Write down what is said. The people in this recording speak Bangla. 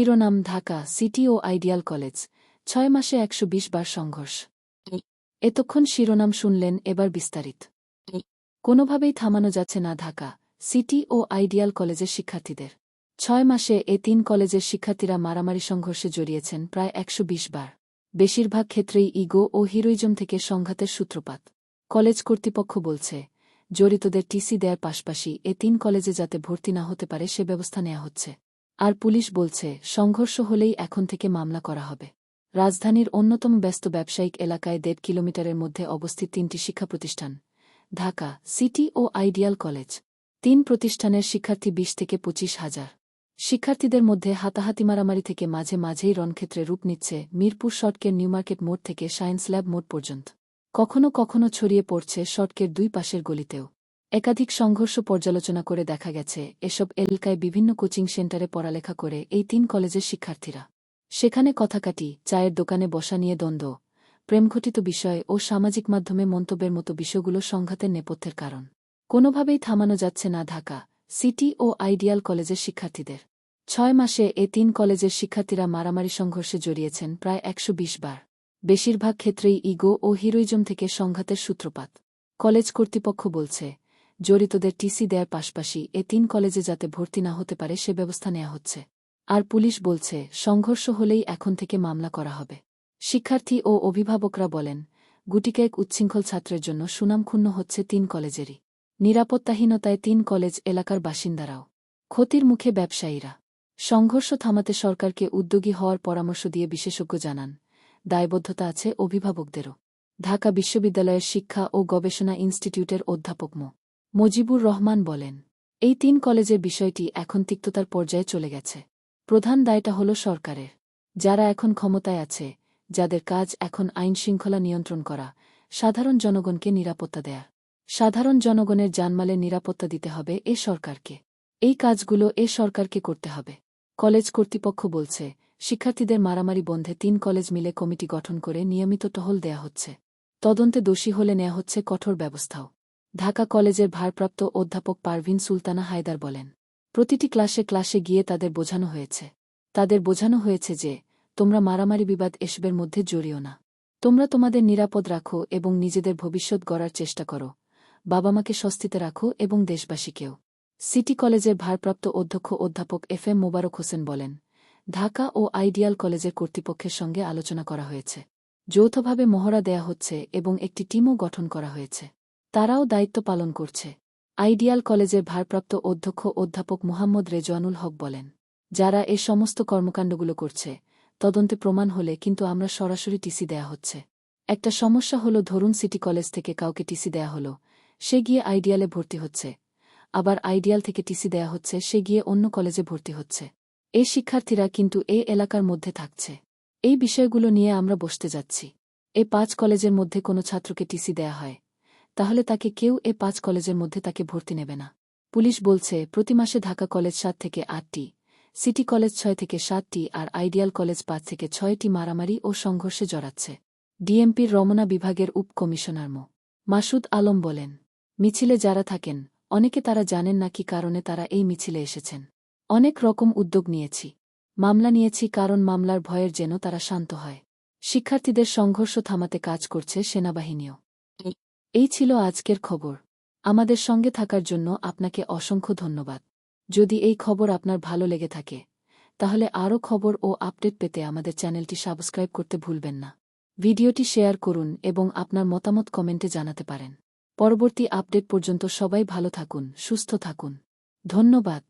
শিরোনাম ঢাকা সিটি ও আইডিয়াল কলেজ, ছয় মাসে একশো বিশ বার সংঘর্ষ। এতক্ষণ শিরোনাম শুনলেন এবার বিস্তারিত। কোনোভাবেই থামানো যাচ্ছে না ঢাকা, সিটি ও আইডিয়াল কলেজের শিক্ষার্থীদের। ছয় মাসে এ তিন কলেজের শিক্ষার্থীরা মারামারি সংঘর্ষে জড়িয়েছেন প্রায় একশো বিশ বার। বেশিরভাগ ক্ষেত্রেই ইগো ও হিরোইজম থেকে সংঘাতের সূত্রপাত। কলেজ কর্তৃপক্ষ বলছে, জড়িতদের টিসি দেয়ার পাশাপাশি এ তিন কলেজে যাতে ভর্তি না হতে পারে সে ব্যবস্থা নেওয়া হচ্ছে। আর পুলিশ বলছে, সংঘর্ষ হলেই এখন থেকে মামলা করা হবে। রাজধানীর অন্যতম ব্যস্ত ব্যবসায়িক এলাকায় দেড় কিলোমিটারের মধ্যে অবস্থিত তিনটি শিক্ষা প্রতিষ্ঠান, ঢাকা সিটি ও আইডিয়াল কলেজ। তিন প্রতিষ্ঠানের শিক্ষার্থী বিশ থেকে পঁচিশ হাজার। শিক্ষার্থীদের মধ্যে হাতাহাতি মারামারি থেকে মাঝে মাঝেই রণক্ষেত্রে রূপ নিচ্ছে মিরপুর শর্টকের নিউমার্কেট মোড় থেকে সায়েন্স ল্যাব মোড় পর্যন্ত। কখনো কখনো ছড়িয়ে পড়ছে শর্টকের দুই পাশের গলিতেও। একাধিক সংঘর্ষ পর্যালোচনা করে দেখা গেছে, এসব এলাকায় বিভিন্ন কোচিং সেন্টারে পড়ালেখা করে এই তিন কলেজের শিক্ষার্থীরা। সেখানে কথাকাটি চায়ের দোকানে বসা নিয়ে দ্বন্দ্ব, প্রেমঘটিত বিষয় ও সামাজিক মাধ্যমে মন্তব্যের মতো বিষয়গুলো সংঘাতের নেপথ্যের কারণ। কোনোভাবেই থামানো যাচ্ছে না ঢাকা, সিটি ও আইডিয়াল কলেজের শিক্ষার্থীদের। ছয় মাসে এ তিন কলেজের শিক্ষার্থীরা মারামারি সংঘর্ষে জড়িয়েছেন প্রায় একশো বিশ বার। বেশিরভাগ ক্ষেত্রেই ইগো ও হিরোইজম থেকে সংঘাতের সূত্রপাত। কলেজ কর্তৃপক্ষ বলছে জড়িতদের টিসি দেয়ার পাশাপাশি এ তিন কলেজে যাতে ভর্তি না হতে পারে সে ব্যবস্থা নেওয়া হচ্ছে। আর পুলিশ বলছে, সংঘর্ষ হলেই এখন থেকে মামলা করা হবে। শিক্ষার্থী ও অভিভাবকরা বলেন গুটিকেক উচ্ছৃঙ্খল ছাত্রের জন্য সুনামক্ষুণ্ণ হচ্ছে তিন কলেজেরই। নিরাপত্তাহীনতায় তিন কলেজ এলাকার বাসিন্দারাও। ক্ষতির মুখে ব্যবসায়ীরা। সংঘর্ষ থামাতে সরকারকে উদ্যোগী হওয়ার পরামর্শ দিয়ে বিশেষজ্ঞ জানান, দায়বদ্ধতা আছে অভিভাবকদেরও। ঢাকা বিশ্ববিদ্যালয়ের শিক্ষা ও গবেষণা ইনস্টিটিউটের অধ্যাপক মো। মজিবুর রহমান বলেন, এই তিন কলেজের বিষয়টি এখন তিক্ততার পর্যায়ে চলে গেছে। প্রধান দায়টা হল সরকারের। যারা এখন ক্ষমতায় আছে, যাদের কাজ এখন আইন শৃঙ্খলা নিয়ন্ত্রণ করা, সাধারণ জনগণকে নিরাপত্তা দেয়া। সাধারণ জনগণের জানমালের নিরাপত্তা দিতে হবে এ সরকারকে। এই কাজগুলো এ সরকারকে করতে হবে। কলেজ কর্তৃপক্ষ বলছে, শিক্ষার্থীদের মারামারি বন্ধে তিন কলেজ মিলে কমিটি গঠন করে নিয়মিত টহল দেয়া হচ্ছে। তদন্তে দোষী হলে নেওয়া হচ্ছে কঠোর ব্যবস্থাও। ঢাকা কলেজের ভারপ্রাপ্ত অধ্যাপক পারভিন সুলতানা হায়দার বলেন, প্রতিটি ক্লাসে ক্লাসে গিয়ে তাদের বোঝানো হয়েছে। তাদের বোঝানো হয়েছে যে, তোমরা মারামারি বিবাদ এসবের মধ্যে জড়িও না। তোমরা তোমাদের নিরাপদ রাখো এবং নিজেদের ভবিষ্যৎ গড়ার চেষ্টা করো। বাবা মাকে স্বস্তিতে রাখো এবং দেশবাসীকেও। সিটি কলেজের ভারপ্রাপ্ত অধ্যক্ষ অধ্যাপক এফ এম মোবারক হোসেন বলেন, ঢাকা ও আইডিয়াল কলেজের কর্তৃপক্ষের সঙ্গে আলোচনা করা হয়েছে। যৌথভাবে মহড়া দেয়া হচ্ছে এবং একটি টিমও গঠন করা হয়েছে। তারাও দায়িত্ব পালন করছে। আইডিয়াল কলেজের ভারপ্রাপ্ত অধ্যক্ষ অধ্যাপক মুহাম্মদ রেজওয়ানুল হক বলেন, যারা এ সমস্ত কর্মকাণ্ডগুলো করছে, তদন্তে প্রমাণ হলে কিন্তু আমরা সরাসরি টিসি দেয়া হচ্ছে। একটা সমস্যা হলো ধরুন সিটি কলেজ থেকে কাউকে টিসি দেয়া হলো, সে গিয়ে আইডিয়ালে ভর্তি হচ্ছে। আবার আইডিয়াল থেকে টিসি দেয়া হচ্ছে, সে গিয়ে অন্য কলেজে ভর্তি হচ্ছে। এই শিক্ষার্থীরা কিন্তু এ এলাকার মধ্যে থাকছে। এই বিষয়গুলো নিয়ে আমরা বসতে যাচ্ছি। এ পাঁচ কলেজের মধ্যে কোনো ছাত্রকে টিসি দেয়া হয়। তাহলে তাকে কেউ এ পাঁচ কলেজের মধ্যে তাকে ভর্তি নেবে না। পুলিশ বলছে, প্রতি মাসে ঢাকা কলেজ সাত থেকে আটটি, সিটি কলেজ ছয় থেকে সাতটি আর আইডিয়াল কলেজ পাঁচ থেকে ছয়টি মারামারি ও সংঘর্ষে জড়াচ্ছে। ডিএমপির রমনা বিভাগের উপ কমিশনার মো. মাসুদ আলম বলেন, মিছিলে যারা থাকেন, অনেকে তারা জানেন না কি কারণে তারা এই মিছিলে এসেছেন। অনেক রকম উদ্যোগ নিয়েছি। মামলা নিয়েছি কারণ মামলার ভয়ের যেন তারা শান্ত হয়। শিক্ষার্থীদের সংঘর্ষ থামাতে কাজ করছে সেনাবাহিনীও। এই ছিল আজকের খবর। আমাদের সঙ্গে থাকার জন্য আপনাকে অসংখ্য ধন্যবাদ। যদি এই খবর আপনার ভালো লেগে থাকে, তাহলে আরও খবর ও আপডেট পেতে আমাদের চ্যানেলটি সাবস্ক্রাইব করতে ভুলবেন না। ভিডিওটি শেয়ার করুন এবং আপনার মতামত কমেন্টে জানাতে পারেন। পরবর্তী আপডেট পর্যন্ত সবাই ভালো থাকুন, সুস্থ থাকুন। ধন্যবাদ।